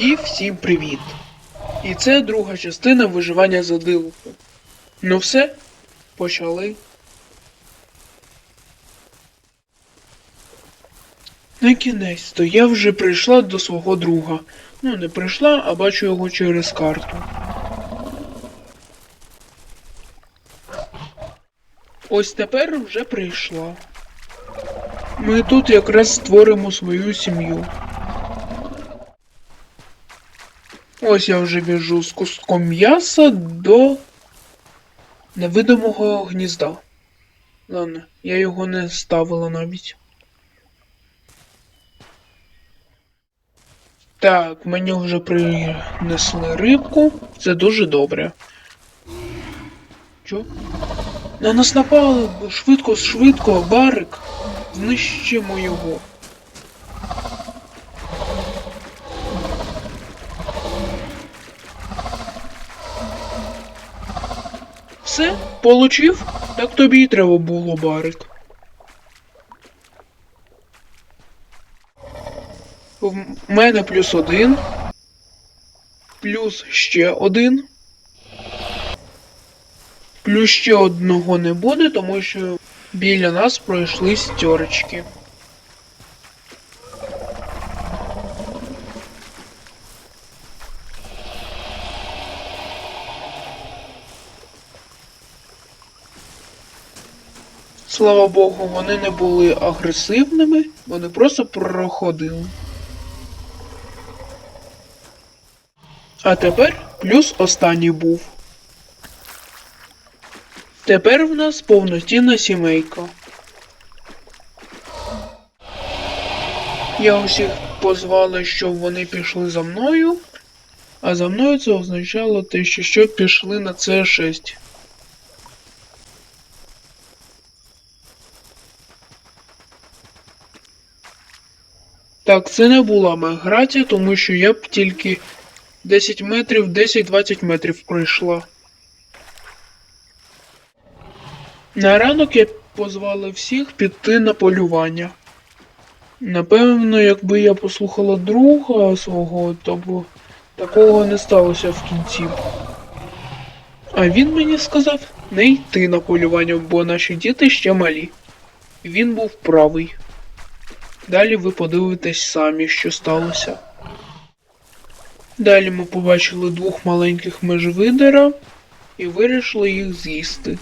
І всім привіт! І це друга частина виживання за дилку. Ну все, почали. На кінець то я вже прийшла до свого друга. Ну, не прийшла, а бачу його через карту. Ось тепер вже прийшла. Ми тут якраз створимо свою сім'ю. Ось я вже біжу з куском м'яса до невидимого гнізда. Ладно, я його не ставила навіть. Так, мені вже принесли рибку. Це дуже добре. Що? На нас напали! Швидко, швидко, барик! Знищимо його. Все, получив? Так тобі й треба було, барик. В мене плюс один. Плюс ще один. Плюс ще одного не буде, тому що біля нас пройшли стерочки. Слава Богу, вони не були агресивними, вони просто проходили. А тепер плюс останній був. Тепер в нас повноцінна сімейка. Я усіх позвала, щоб вони пішли за мною, а за мною це означало те, що пішли на С6. Так, це не була миграція, тому що я б тільки 10 метрів, 10-20 метрів пройшла. На ранок я позвала всіх піти на полювання. Напевно, якби я послухала друга свого, то б такого не сталося в кінці. А він мені сказав не йти на полювання, бо наші діти ще малі. Він був правий. Далі ви подивитесь самі, що сталося. Далі ми побачили двох маленьких межвидера і вирішили їх з'їсти.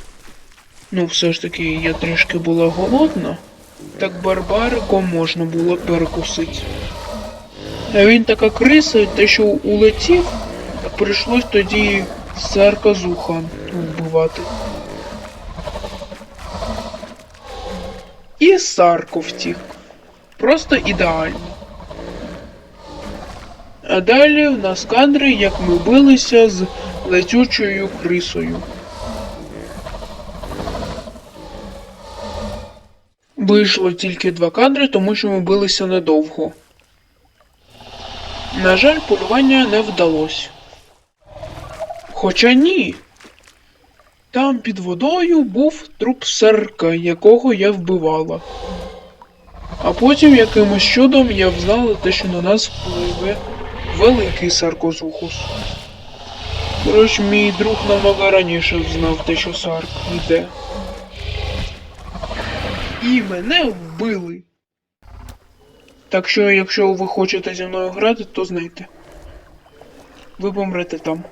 Ну, все ж таки, я трішки була голодна, так барбариком можна було перекусити. А він така криса, те, що улетів, так прийшлось тоді сарказуха вбивати. І Сарко втік. Просто ідеально. А далі в нас кадри, як ми билися з летючою крисою. Вийшло тільки два кадри, тому що ми билися недовго. На жаль, полювання не вдалося. Хоча ні. Там під водою був труп сарка, якого я вбивала. Потім якимось чудом я взнала те, що на нас впливе великий саркозухус. Коротше, мій друг намного раніше знав те, що сарк йде. І мене вбили. Так що, якщо ви хочете зі мною грати, то знайте. Ви помрете там.